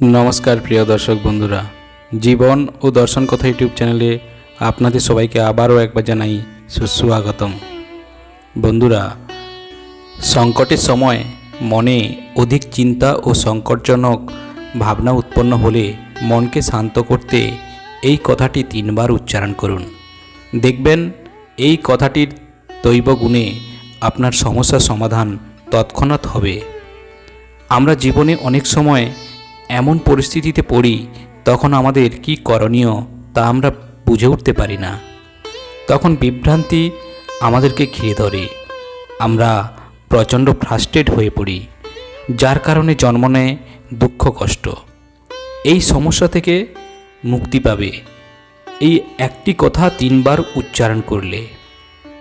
নমস্কার প্রিয় দর্শক বন্ধুরা। জীবন ও দর্শন কথা ইউটিউব চ্যানেলে আপনাদের সবাইকে আবারও একবার জানাই সুস্বাগতম। বন্ধুরা, সংকটের সময় মনে অধিক চিন্তা ও সংকটজনক ভাবনা উৎপন্ন হলে মনকে শান্ত করতে এই কথাটি তিনবার উচ্চারণ করুন। দেখবেন, এই কথাটির দৈব গুণে আপনার সমস্যার সমাধান তৎক্ষণাৎ হবে। আমরা জীবনে অনেক সময় এমন পরিস্থিতিতে পড়ি, তখন আমাদের কি করণীয় তা আমরা বুঝে উঠতে পারি না। তখন বিভ্রান্তি আমাদেরকে ঘিরে ধরে। আমরা প্রচণ্ড ফ্রাস্ট্রেট হয়ে পড়ি, যার কারণে জন্ম নেয় দুঃখ, কষ্ট। এই সমস্যা থেকে মুক্তি পাবে। এই একটি কথা তিনবার উচ্চারণ করলে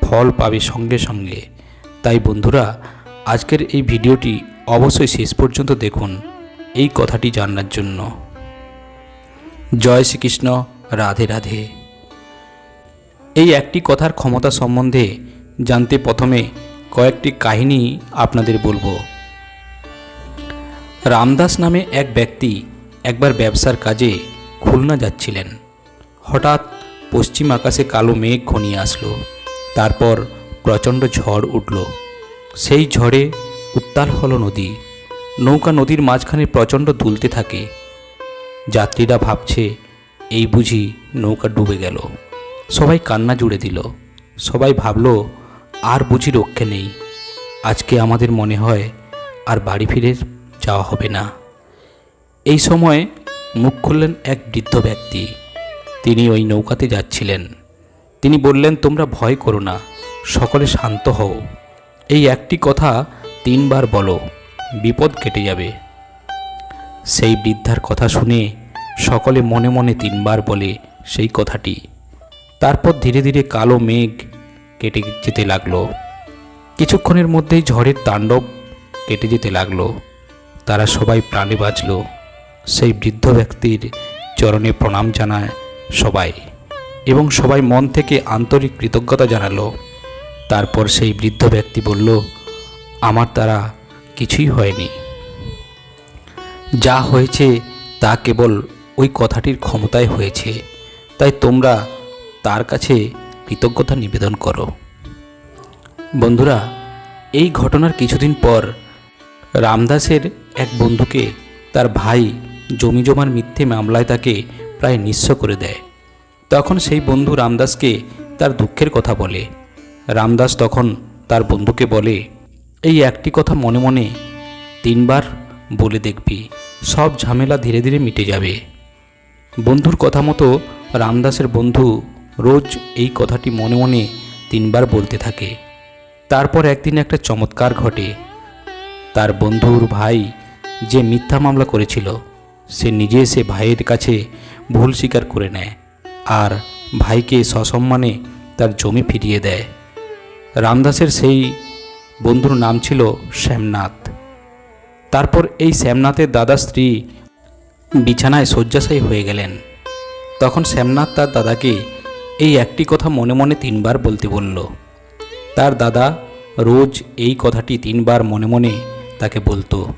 ফল পাবে সঙ্গে সঙ্গে। তাই বন্ধুরা, আজকের এই ভিডিওটি অবশ্যই শেষ পর্যন্ত দেখুন। এই কথাটি জানার জন্য। জয় শ্রীকৃষ্ণ, রাধে রাধে। এই একটি কথার ক্ষমতা সম্বন্ধে জানতে প্রথমে কয়েকটি কাহিনী আপনাদের বলব। রামদাস নামে এক ব্যক্তি একবার ব্যবসার কাজে খুলনা যাচ্ছিলেন। হঠাৎ পশ্চিম আকাশে কালো মেঘ ঘনিয়ে আসলো। তারপর প্রচণ্ড ঝড় উঠল। সেই ঝড়ে উত্তাল হলো নদী। নৌকা নদীর মাঝখানে প্রচণ্ড দুলতে থাকে। যাত্রীরা ভাবছে, এই বুঝি নৌকা ডুবে গেল। সবাই কান্না জুড়ে দিল। সবাই ভাবল, আর বুঝি রক্ষে নেই। আজকে আমাদের মনে হয়, আর বাড়ি ফিরে যাওয়া হবে না। এই সময় মুখ খুললেন এক বৃদ্ধ ব্যক্তি। তিনি ওই নৌকাতে যাচ্ছিলেন। তিনি বললেন, তোমরা ভয় করো না, সকলে শান্ত হও। এই একটি কথা তিনবার বলো। বিপদ কেটে যাবে। সেই বৃদ্ধার কথা শুনে সকলে মনে মনে তিনবার বলে সেই কথাটি। তারপর ধীরে ধীরে কালো মেঘ কেটে যেতে লাগল। কিছুক্ষণের মধ্যেই ঝড়ের তাণ্ডব কেটে যেতে লাগল। তারা সবাই প্রাণে বাঁচল। সেই বৃদ্ধ ব্যক্তির চরণে প্রণাম জানায় সবাই এবং সবাই মন থেকে আন্তরিক কৃতজ্ঞতা জানালো। তারপর সেই বৃদ্ধ ব্যক্তি বলল, আমার দ্বারা কিছুই হয়নি। যা হয়েছে তা কেবল ওই কথাটির ক্ষমতায় হয়েছে। তাই তোমরা তার কাছে কৃতজ্ঞতা নিবেদন করো। বন্ধুরা, এই ঘটনার কিছুদিন পর রামদাসের এক বন্ধুকে তার ভাই জমি জমার মিথ্যে মামলায় তাকে প্রায় নিঃস্ব করে দেয়। তখন সেই বন্ধু রামদাসকে তার দুঃখের কথা বলে। রামদাস তখন তার বন্ধুকে বলে এই একটি কথা মনে মনে তিনবার বলে দেখবি, সব ঝামেলা ধীরে ধীরে মিটে যাবে। বন্ধুর কথা মতো রামদাসের বন্ধু রোজ এই কথাটি মনে মনে তিনবার বলতে থাকে। তারপর একদিন একটা চমৎকার ঘটে। তার বন্ধুর ভাই যে মিথ্যা মামলা করেছিল, সে নিজে সে ভাইয়ের কাছে ভুল স্বীকার করে নেয় আর ভাইকে সসম্মানে তার জমি ফিরিয়ে দেয়। রামদাসের সেই বন্ধুর নাম ছিল শ্যামনাথ। তারপর এই শ্যামনাথের দাদা স্ত্রী বিছানায় শয্যাশায়ী হয়ে গেলেন। তখন শ্যামনাথ তার দাদাকে এই একটি কথা মনে মনে তিনবার বলতে বলল। তার দাদা রোজ এই কথাটি তিনবার মনে মনে তাকে বলতো।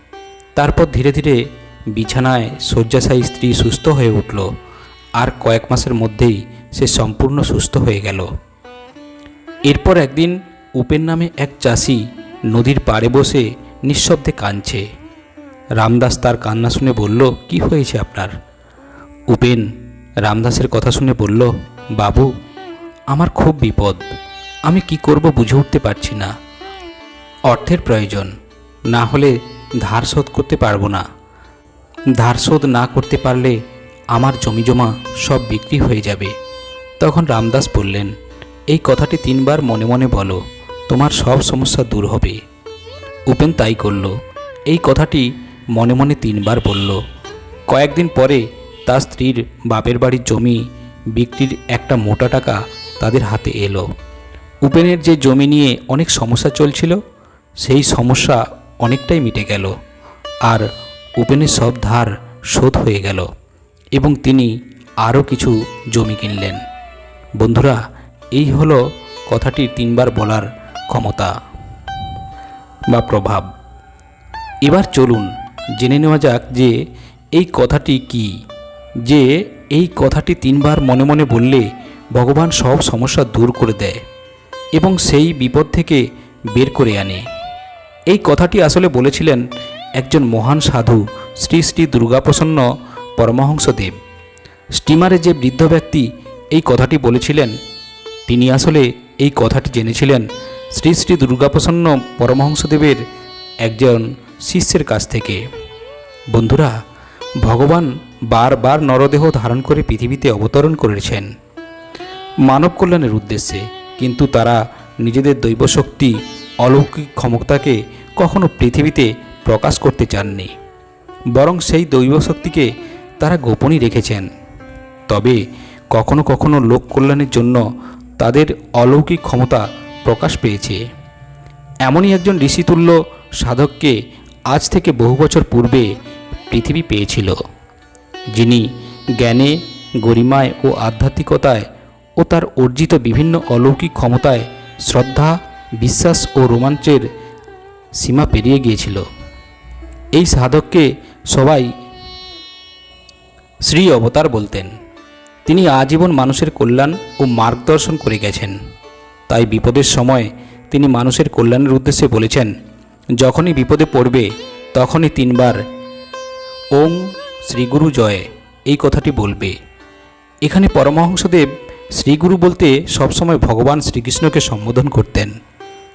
তারপর ধীরে ধীরে বিছানায় শয্যাশায়ী স্ত্রী সুস্থ হয়ে উঠল। আর কয়েক মাসের মধ্যেই সে সম্পূর্ণ সুস্থ হয়ে গেল। এরপর একদিন উপেন নামে এক চাষি নদীর পাড়ে বসে নিঃশব্দে কাঁদছে। রামদাস তার কান্না শুনে বলল, কি হয়েছে আপনার? উপেন রামদাসের কথা শুনে বলল, বাবু, আমার খুব বিপদ। আমি কি করব বুঝে উঠতে পারছি না। অর্থের প্রয়োজন। না হলে ধার শোধ করতে পারব না। ধার শোধ না করতে পারলে আমার জমি জমা সব বিক্রি হয়ে যাবে। তখন রামদাস বললেন, এই কথাটি তিনবার মনে মনে বলো। তোমার সব সমস্যা দূর হবে। উপেন তাই করল। এই কথাটি মনে মনে তিনবার বলল। কয়েকদিন পরে তার স্ত্রীর বাপের বাড়ির জমি বিক্রির একটা মোটা টাকা তাদের হাতে এলো। উপেনের যে জমি নিয়ে অনেক সমস্যা চলছিল, সেই সমস্যা অনেকটাই মিটে গেল আর উপেনের সব ধার শোধ হয়ে গেল এবং তিনি আরও কিছু জমি কিনলেন। বন্ধুরা, এই হলো কথাটি তিনবার বলার ক্ষমতা বা প্রভাব। এবার চলুন জেনে নেওয়া যাক যে এই কথাটি কি, যে এই কথাটি তিনবার মনে মনে বললে ভগবান সব সমস্যা দূর করে দেয় এবং সেই বিপদ থেকে বের করে আনে। এই কথাটি আসলে বলেছিলেন একজন মহান সাধু শ্রী শ্রী দুর্গাপ্রসন্ন পরমহংসদেব স্টিমারে যে বৃদ্ধ ব্যক্তি এই কথাটি বলেছিলেন, তিনি আসলে এই কথাটি জেনেছিলেন শ্রী শ্রী দুর্গাপ্রসন্ন পরমহংসদেবের একজন শিষ্যের কাছ থেকে। বন্ধুরা, ভগবান বারবার নরদেহ ধারণ করে পৃথিবীতে অবতরণ করেছেন। মানব কল্যাণের উদ্দেশ্যে, কিন্তু তারা নিজেদের দৈবশক্তি, অলৌকিক ক্ষমতাকে কখনো পৃথিবীতে প্রকাশ করতে চাননি। বরং সেই দৈবশক্তিকে তারা গোপনই রেখেছেন। তবে কখনো কখনো লোক কল্যাণের জন্য তাদের অলৌকিক ক্ষমতা প্রকাশ পেয়েছে। এমনই একজন ঋষিতুল্য সাধককে আজ থেকে বহু বছর পূর্বে পৃথিবী পেয়েছিল, যিনি জ্ঞানে, গরিমায় ও আধ্যাত্মিকতায় ও তার অর্জিত বিভিন্ন অলৌকিক ক্ষমতায় শ্রদ্ধা, বিশ্বাস ও রোমাঞ্চের সীমা পেরিয়ে গিয়েছিল। এই সাধককে সবাই শ্রী অবতার বলতেন। তিনি আজীবন মানুষের কল্যাণ ও মার্গদর্শন করে গেছেন। তাই বিপদের সময় তিনি মানুষের কল্যাণের উদ্দেশ্যে বলেছেন, যখনই বিপদে পড়বে, তখনই তিনবার ওং শ্রীগুরু জয় এই কথাটি বলবে। এখানে পরমহংসদেব শ্রীগুরু বলতে সবসময় ভগবান শ্রীকৃষ্ণকে সম্বোধন করতেন।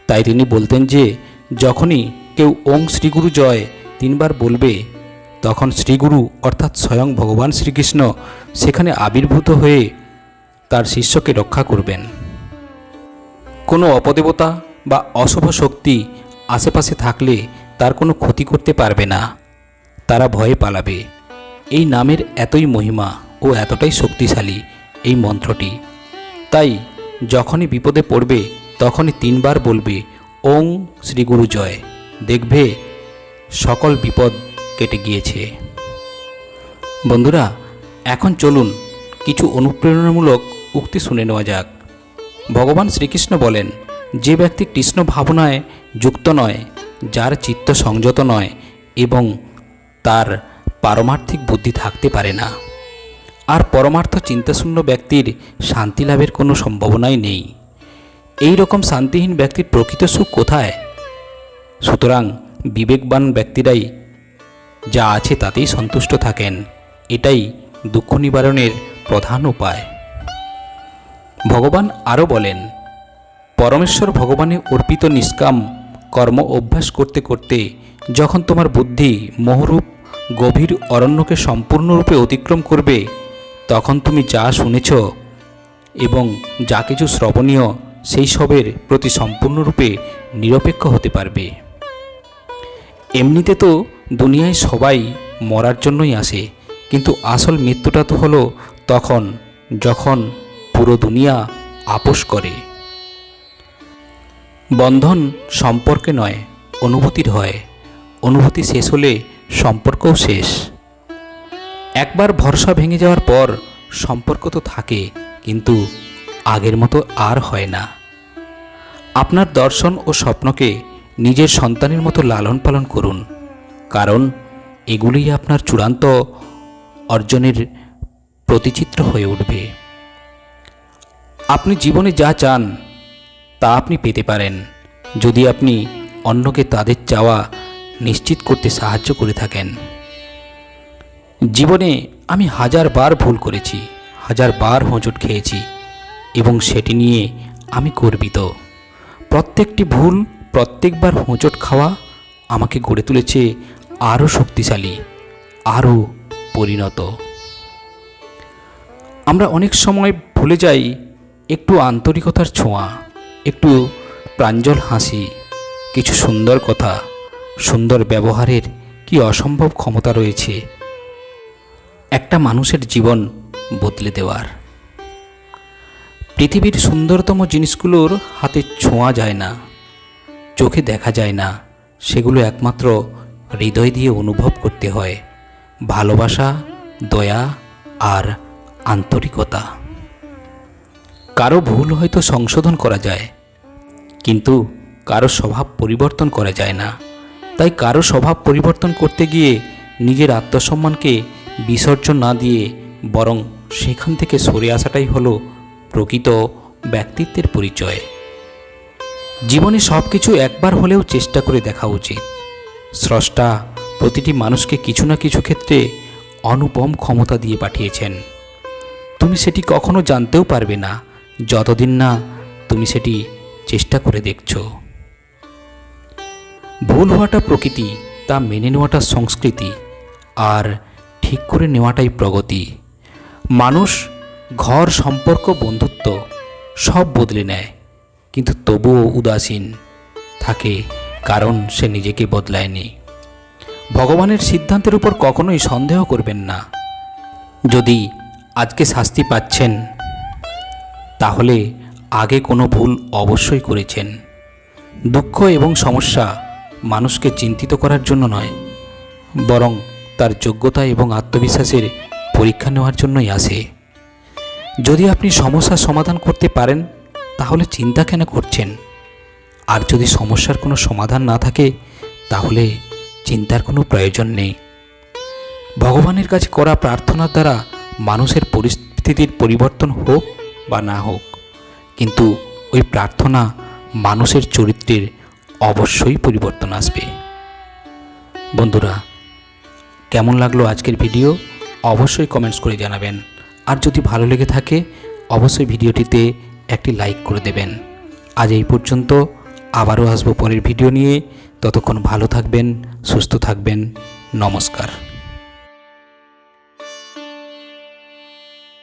তাই তিনি বলতেন যে, যখনই কেউ ওং শ্রীগুরু জয় তিনবার বলবে, তখন শ্রীগুরু অর্থাৎ স্বয়ং ভগবান শ্রীকৃষ্ণ সেখানে আবির্ভূত হয়ে তার শিষ্যকে রক্ষা করবেন। কোনো অপদেবতা বা অশুভ শক্তি আশেপাশে থাকলে তার কোনো ক্ষতি করতে পারবে না। তারা ভয়ে পালাবে। এই নামের এতই মহিমা ও এতটাই শক্তিশালী এই মন্ত্রটি। তাই যখনই বিপদে পড়বে, তখনই তিনবার বলবে, ওং শ্রী গুরু জয়। দেখবে সকল বিপদ কেটে গিয়েছে। বন্ধুরা, এখন চলুন কিছু অনুপ্রেরণামূলক উক্তি শুনে নেওয়া যাক। ভগবান শ্রীকৃষ্ণ বলেন, যে ব্যক্তি কৃষ্ণ ভাবনায় যুক্ত নয়, যার চিত্ত সংযত নয় এবং তার পারমার্থিক বুদ্ধি থাকতে পারে না। আর পরমার্থ চিন্তাশূন্য ব্যক্তির শান্তি লাভের কোনো সম্ভাবনাই নেই। এই রকম শান্তিহীন ব্যক্তির প্রকৃত সুখ কোথায়? সুতরাং বিবেকবান ব্যক্তিরাই যা আছে তাতেই সন্তুষ্ট থাকেন। এটাই দুঃখ নিবারণের প্রধান উপায়। ভগবান আরও বলেন, পরমেশ্বর ভগবানে অর্পিত নিষ্কাম কর্ম অভ্যাস করতে করতে যখন তোমার বুদ্ধি মোহরূপ গভীর অরণ্যকে সম্পূর্ণরূপে অতিক্রম করবে, তখন তুমি যা শুনেছ এবং যা কিছু শ্রবণীয় সেই সবের প্রতি সম্পূর্ণরূপে নিরপেক্ষ হতে পারবে। এমনিতে তো দুনিয়ায় সবাই মরার জন্যই আসে, কিন্তু আসল মৃত্যুটা তো হলো তখন, যখন পুরো দুনিয়া আপোষ করে। বন্ধন সম্পর্কে নয়, অনুভূতির হয়। অনুভূতি শেষ হলে সম্পর্কও শেষ। একবার ভরসা ভেঙে যাওয়ার পর সম্পর্ক তো থাকে, কিন্তু আগের মতো আর হয় না। আপনার দর্শন ও স্বপ্নকে নিজের সন্তানের মতো লালন পালন করুন, কারণ এগুলিই আপনার চূড়ান্ত অর্জনের প্রতিচিত্র হয়ে উঠবে। আপনি জীবনে যা চান, তা আপনি পেতে পারেন। যদি আপনি অন্যকে তাদের চাওয়া নিশ্চিত করতে সাহায্য করে থাকেন। জীবনে আমি হাজার বার ভুল করেছি, হাজার বার হোঁচট খেয়েছি এবং সেটি নিয়ে আমি গর্বিত। প্রত্যেকটি ভুল, প্রত্যেকবার হোঁচট খাওয়া আমাকে গড়ে তুলেছে আরও শক্তিশালী, আরও পরিণত। আমরা অনেক সময় ভুলে যাই একটু আন্তরিকতার ছোঁয়া, একটু প্রাঞ্জল হাসি, কিছু সুন্দর কথা, সুন্দর ব্যবহারের কি অসম্ভব ক্ষমতা রয়েছে, একটা মানুষের জীবন বদলে দেওয়ার। পৃথিবীর সুন্দরতম জিনিসগুলোর হাতে ছোঁয়া যায় না, চোখে দেখা যায় না, সেগুলো একমাত্র হৃদয় দিয়ে অনুভব করতে হয়, ভালোবাসা, দয়া আর আন্তরিকতা। কারও ভুল হয়তো সংশোধন করা যায়, কিন্তু কারও স্বভাব পরিবর্তন করা যায় না। তাই কারও স্বভাব পরিবর্তন করতে গিয়ে নিজের আত্মসম্মানকে বিসর্জন না দিয়ে বরং সেখান থেকে সরে আসাটাই হলো প্রকৃত ব্যক্তিত্বের পরিচয়। জীবনে সব কিছু একবার হলেও চেষ্টা করে দেখা উচিত। স্রষ্টা প্রতিটি মানুষকে কিছু না কিছু ক্ষেত্রে অনুপম ক্ষমতা দিয়ে পাঠিয়েছেন। তুমি সেটি কখনো জানতেও পারবে না যতদিন না তুমি সেটি চেষ্টা করে দেখছ। ভুল হওয়াটা প্রকৃতি, তা মেনে নেওয়াটা সংস্কৃতি, আর ঠিক করে নেওয়াটাই প্রগতি। মানুষ, ঘর সম্পর্ক, বন্ধুত্ব সব বদলে নেয়, কিন্তু তবুও উদাসীন থাকে কারণ সে নিজেকে বদলায়নি। ভগবানের সিদ্ধান্তের উপর কখনোই সন্দেহ করবেন না। যদি আজকে শাস্তি পাচ্ছেন তাহলে আগে কোনো ভুল অবশ্যই করেছেন। দুঃখ এবং সমস্যা মানুষকে চিন্তিত করার জন্য নয়, বরং তার যোগ্যতা এবং আত্মবিশ্বাসের পরীক্ষা নেওয়ার জন্যই আসে। যদি আপনি সমস্যার সমাধান করতে পারেন, তাহলে চিন্তা কেন করছেন? আর যদি সমস্যার কোনো সমাধান না থাকে, তাহলে চিন্তার কোনো প্রয়োজন নেই। ভগবানের কাছে করা প্রার্থনার দ্বারা মানুষের পরিস্থিতির পরিবর্তন হোক বা না হোক। কিন্তু ওই প্রার্থনা মানুষের চরিত্রের অবশ্যই পরিবর্তন আসবে। বন্ধুরা, কেমন লাগল আজকের ভিডিও? অবশ্যই কমেন্টস করে জানাবেন। আর যদি ভালো লেগে থাকে, অবশ্যই ভিডিওটিতে একটি লাইক করে দেবেন। আজ এই পর্যন্ত আবারও আসব পরের ভিডিও নিয়ে। ততক্ষণ ভালো থাকবেন, সুস্থ থাকবেন। নমস্কার।